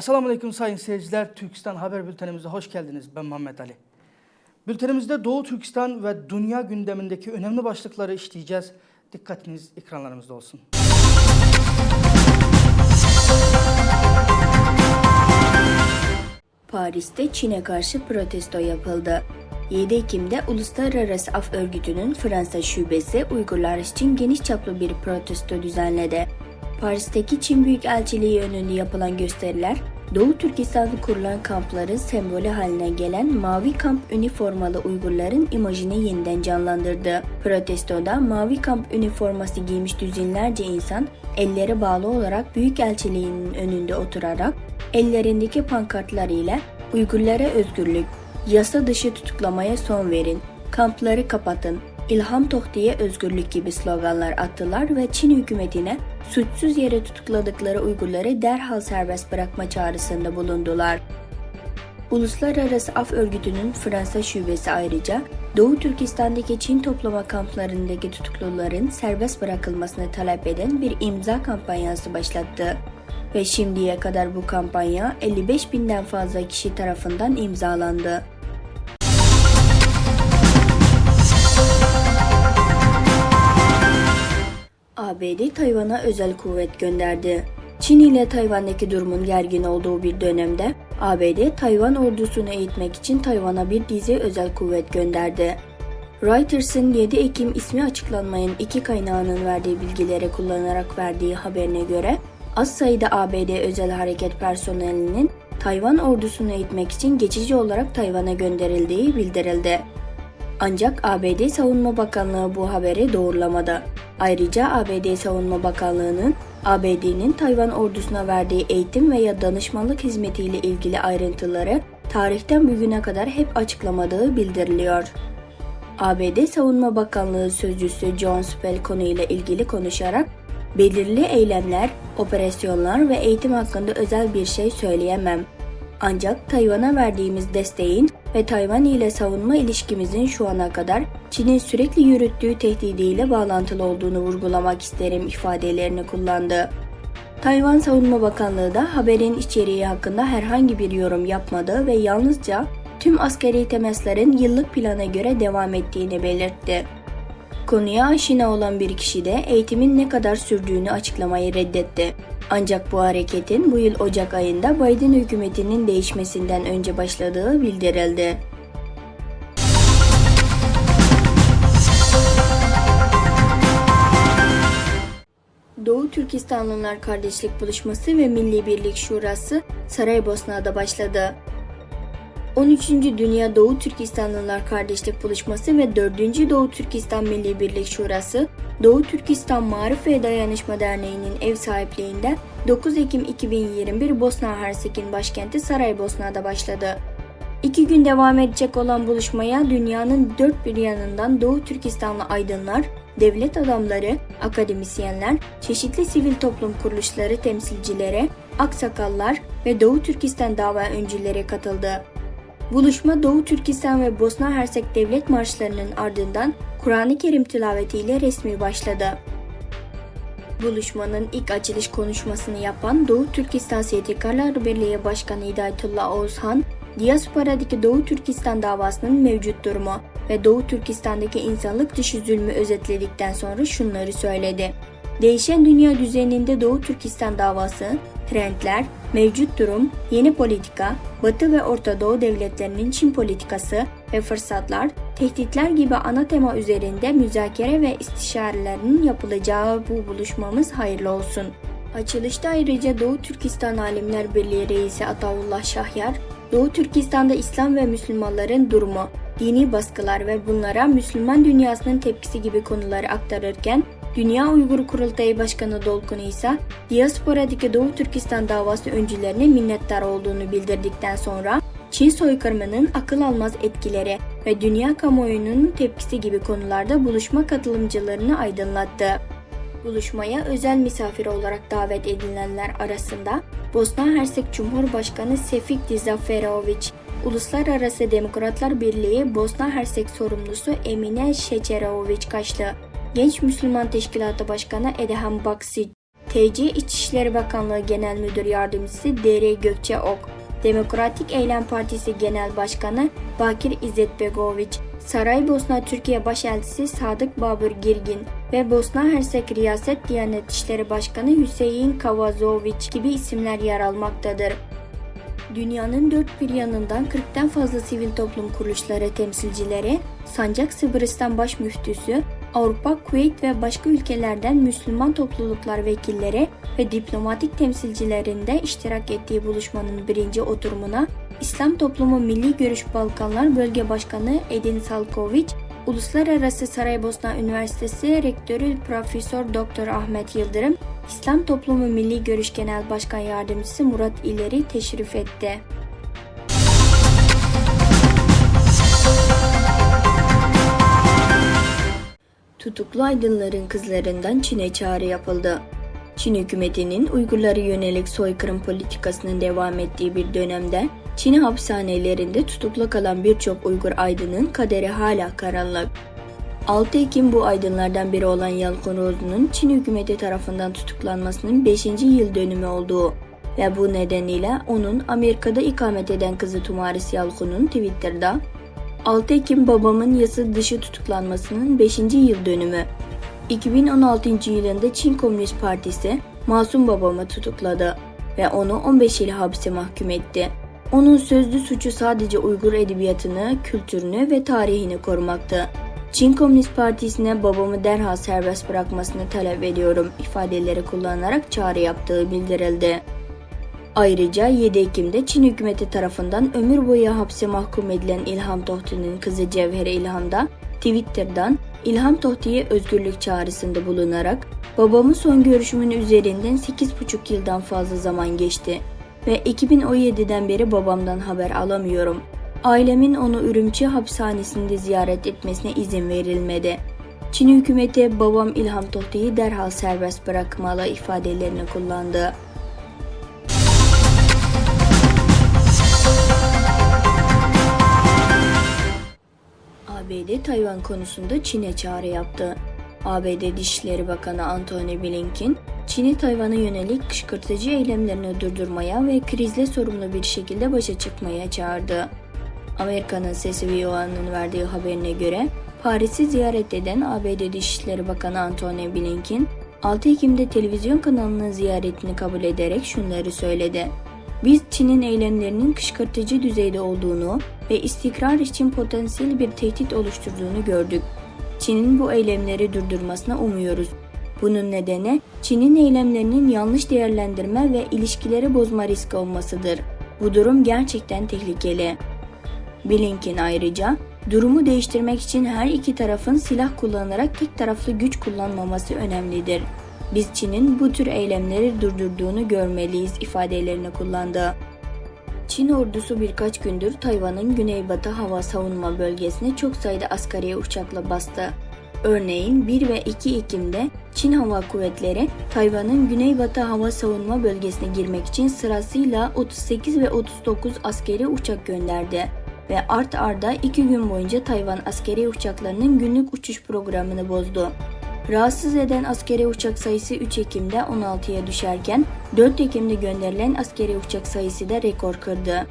Esselamu Aleyküm sayın seyirciler. Türkistan Haber Bültenimize hoş geldiniz. Ben Muhammed Ali. Bültenimizde Doğu Türkistan ve dünya gündemindeki önemli başlıkları işleyeceğiz. Dikkatiniz ekranlarımızda olsun. Paris'te Çin'e karşı protesto yapıldı. 7 Ekim'de Uluslararası Af Örgütü'nün Fransa şubesi Uygurlar için geniş çaplı bir protesto düzenledi. Paris'teki Çin Büyükelçiliği önünde yapılan gösteriler, Doğu Türkistan'da kurulan kampların sembolü haline gelen mavi kamp üniformalı Uygurların imajını yeniden canlandırdı. Protestoda mavi kamp üniforması giymiş düzinlerce insan elleri bağlı olarak Büyükelçiliğinin önünde oturarak ellerindeki pankartlar ile Uygurlara özgürlük, yasa dışı tutuklamaya son verin, kampları kapatın, İlham Tohti'ye özgürlük gibi sloganlar attılar ve Çin hükümetine suçsuz yere tutukladıkları Uygurları derhal serbest bırakma çağrısında bulundular. Uluslararası Af Örgütü'nün Fransa şubesi ayrıca Doğu Türkistan'daki Çin toplama kamplarındaki tutukluların serbest bırakılmasını talep eden bir imza kampanyası başlattı. Ve şimdiye kadar bu kampanya 55 binden fazla kişi tarafından imzalandı. ABD Tayvan'a özel kuvvet gönderdi. Çin ile Tayvan'daki durumun gergin olduğu bir dönemde ABD Tayvan ordusunu eğitmek için Tayvan'a bir dizi özel kuvvet gönderdi. Reuters'ın 7 Ekim ismi açıklanmayan iki kaynağının verdiği bilgileri kullanarak verdiği haberine göre az sayıda ABD özel hareket personelinin Tayvan ordusunu eğitmek için geçici olarak Tayvan'a gönderildiği bildirildi. Ancak ABD Savunma Bakanlığı bu haberi doğrulamadı. Ayrıca ABD Savunma Bakanlığı'nın ABD'nin Tayvan ordusuna verdiği eğitim veya danışmanlık hizmetiyle ilgili ayrıntıları tarihten bugüne kadar hep açıklamadığı bildiriliyor. ABD Savunma Bakanlığı sözcüsü John Spell konuyla ilgili konuşarak belirli eylemler, operasyonlar ve eğitim hakkında özel bir şey söyleyemem. Ancak Tayvan'a verdiğimiz desteğin ve Tayvan ile savunma ilişkimizin şu ana kadar Çin'in sürekli yürüttüğü tehdidiyle bağlantılı olduğunu vurgulamak isterim ifadelerini kullandı. Tayvan Savunma Bakanlığı da haberin içeriği hakkında herhangi bir yorum yapmadı ve yalnızca tüm askeri temasların yıllık plana göre devam ettiğini belirtti. Konuya aşina olan bir kişi de eğitimin ne kadar sürdüğünü açıklamayı reddetti. Ancak bu hareketin bu yıl Ocak ayında Biden hükümetinin değişmesinden önce başladığı bildirildi. Doğu Türkistanlılar Kardeşlik Buluşması ve Milli Birlik Şurası Saraybosna'da başladı. 13. Dünya Doğu Türkistanlılar Kardeşlik Buluşması ve 4. Doğu Türkistan Milli Birlik Şurası, Doğu Türkistan Marif ve Dayanışma Derneği'nin ev sahipliğinde 9 Ekim 2021 Bosna Hersek'in başkenti Saraybosna'da başladı. İki gün devam edecek olan buluşmaya dünyanın dört bir yanından Doğu Türkistanlı aydınlar, devlet adamları, akademisyenler, çeşitli sivil toplum kuruluşları temsilcileri, aksakallar ve Doğu Türkistan dava öncüleri katıldı. Buluşma Doğu Türkistan ve Bosna Hersek devlet marşlarının ardından Kur'an-ı Kerim tilavetiyle resmi başladı. Buluşmanın ilk açılış konuşmasını yapan Doğu Türkistan STK'lar Birliği Başkanı Hidayetullah Oğuzhan, Diaspora'daki Doğu Türkistan davasının mevcut durumu ve Doğu Türkistan'daki insanlık dışı zulmü özetledikten sonra şunları söyledi. Değişen dünya düzeninde Doğu Türkistan davası, trendler, mevcut durum, yeni politika, Batı ve Orta Doğu devletlerinin Çin politikası ve fırsatlar, tehditler gibi ana tema üzerinde müzakere ve istişarelerinin yapılacağı bu buluşmamız hayırlı olsun. Açılışta ayrıca Doğu Türkistan Alimler Birliği Reisi Ataullah Şahyar, Doğu Türkistan'da İslam ve Müslümanların durumu, dini baskılar ve bunlara Müslüman dünyasının tepkisi gibi konuları aktarırken, Dünya Uygur Kurultayı Başkanı Dolkun ise Diaspora'daki Doğu Türkistan davası öncülerine minnettar olduğunu bildirdikten sonra Çin soykırımının akıl almaz etkileri ve dünya kamuoyunun tepkisi gibi konularda buluşma katılımcılarını aydınlattı. Buluşmaya özel misafir olarak davet edilenler arasında Bosna Hersek Cumhurbaşkanı Sefik Dizaferovic, Uluslararası Demokratlar Birliği Bosna Hersek sorumlusu Emine Şeçerovic Kaşlı, Genç Müslüman Teşkilatı Başkanı Edhem Baksic, TC İçişleri Bakanlığı Genel Müdür Yardımcısı Dere Gökçe Ok, Demokratik Eylem Partisi Genel Başkanı Bakir İzzet Begoviç, Saraybosna Türkiye Başelçisi Sadık Babur Girgin ve Bosna Hersek Riyaset Diyanet İşleri Başkanı Hüseyin Kavazoviç gibi isimler yer almaktadır. Dünyanın dört bir yanından 40'tan fazla sivil toplum kuruluşları temsilcileri, Sancak Sırbistan Baş Müftüsü, Avrupa, Kuveyt ve başka ülkelerden Müslüman topluluklar vekilleri ve diplomatik temsilcilerinde iştirak ettiği buluşmanın birinci oturumuna İslam Toplumu Milli Görüş Balkanlar Bölge Başkanı Edin Salkoviç, Uluslararası Saraybosna Üniversitesi Rektörü Profesör Doktor Ahmet Yıldırım, İslam Toplumu Milli Görüş Genel Başkan Yardımcısı Murat İleri teşrif etti. Tutuklu aydınların kızlarından Çin'e çağrı yapıldı. Çin hükümetinin Uygurlara yönelik soykırım politikasının devam ettiği bir dönemde Çin hapishanelerinde tutuklu kalan birçok Uygur aydının kaderi hala karanlık. 6 Ekim bu aydınlardan biri olan Yalkın Roz'un Çin hükümeti tarafından tutuklanmasının 5. yıl dönümü olduğu ve bu nedeniyle onun Amerika'da ikamet eden kızı Tumaris Yalkun'un Twitter'da 6 Ekim babamın yasa dışı tutuklanmasının 5. yıl dönümü. 2016 yılında Çin Komünist Partisi Masum babamı tutukladı ve onu 15 yıl hapse mahkum etti. Onun sözlü suçu sadece Uygur edebiyatını, kültürünü ve tarihini korumaktı. Çin Komünist Partisi'ne babamı derhal serbest bırakmasını talep ediyorum ifadeleri kullanarak çağrı yaptığı bildirildi. Ayrıca 7 Ekim'de Çin hükümeti tarafından ömür boyu hapse mahkum edilen İlham Tohti'nin kızı Cevher İlham da Twitter'dan İlham Tohti'ye özgürlük çağrısında bulunarak babamın son görüşümün üzerinden 8,5 yıldan fazla zaman geçti ve 2017'den beri babamdan haber alamıyorum. Ailemin onu Ürümçi hapishanesinde ziyaret etmesine izin verilmedi. Çin hükümeti babam İlham Tohti'yi derhal serbest bırakmalı ifadelerini kullandı. ABD Tayvan konusunda Çin'e çağrı yaptı. ABD Dışişleri Bakanı Antony Blinken, Çin'i Tayvan'a yönelik kışkırtıcı eylemlerini durdurmaya ve krizle sorumlu bir şekilde başa çıkmaya çağırdı. Amerika'nın sesi VOA'nın verdiği haberine göre Paris'i ziyaret eden ABD Dışişleri Bakanı Antony Blinken, 6 Ekim'de televizyon kanalının ziyaretini kabul ederek şunları söyledi. Biz Çin'in eylemlerinin kışkırtıcı düzeyde olduğunu ve istikrar için potansiyel bir tehdit oluşturduğunu gördük. Çin'in bu eylemleri durdurmasına umuyoruz. Bunun nedeni Çin'in eylemlerinin yanlış değerlendirme ve ilişkileri bozma riski olmasıdır. Bu durum gerçekten tehlikeli. Blinken ayrıca durumu değiştirmek için her iki tarafın silah kullanarak tek taraflı güç kullanmaması önemlidir. Biz Çin'in bu tür eylemleri durdurduğunu görmeliyiz ifadelerini kullandı. Çin ordusu birkaç gündür Tayvan'ın güneybatı hava savunma bölgesine çok sayıda askeri uçakla bastı. Örneğin 1 ve 2 Ekim'de Çin Hava Kuvvetleri Tayvan'ın güneybatı hava savunma bölgesine girmek için sırasıyla 38 ve 39 askeri uçak gönderdi ve art arda 2 gün boyunca Tayvan askeri uçaklarının günlük uçuş programını bozdu. Rahatsız eden askeri uçak sayısı 3 Ekim'de 16'ya düşerken 4 Ekim'de gönderilen askeri uçak sayısı da rekor kırdı.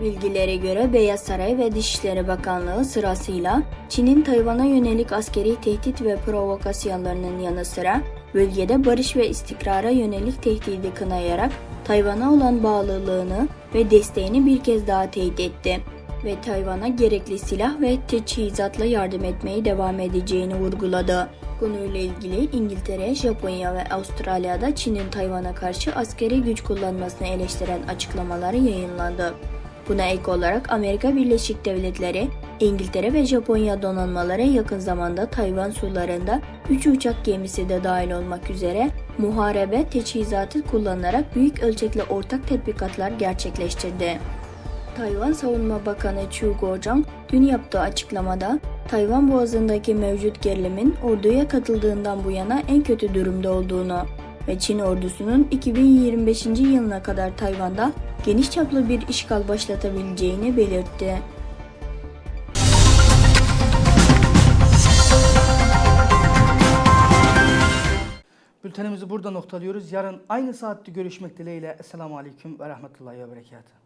Bilgilere göre Beyaz Saray ve Dışişleri Bakanlığı sırasıyla Çin'in Tayvan'a yönelik askeri tehdit ve provokasyonlarının yanı sıra bölgede barış ve istikrara yönelik tehdidi kınayarak Tayvan'a olan bağlılığını ve desteğini bir kez daha teyit etti ve Tayvan'a gerekli silah ve teçhizatla yardım etmeye devam edeceğini vurguladı. Konuyla ilgili İngiltere, Japonya ve Avustralya'da Çin'in Tayvan'a karşı askeri güç kullanmasını eleştiren açıklamaları yayınlandı. Buna ek olarak Amerika Birleşik Devletleri, İngiltere ve Japonya donanmaları yakın zamanda Tayvan sularında 3 uçak gemisi de dahil olmak üzere muharebe teçhizatı kullanarak büyük ölçekli ortak tatbikatlar gerçekleştirdi. Tayvan Savunma Bakanı Chu Guozhang dün yaptığı açıklamada Tayvan Boğazı'ndaki mevcut gerilimin orduya katıldığından bu yana en kötü durumda olduğunu ve Çin ordusunun 2025. yılına kadar Tayvan'da geniş çaplı bir işgal başlatabileceğini belirtti. Bültenimizi burada noktalıyoruz. Yarın aynı saatte görüşmek dileğiyle. Esselamu Aleyküm ve Rahmetullahi ve Berekatuhu.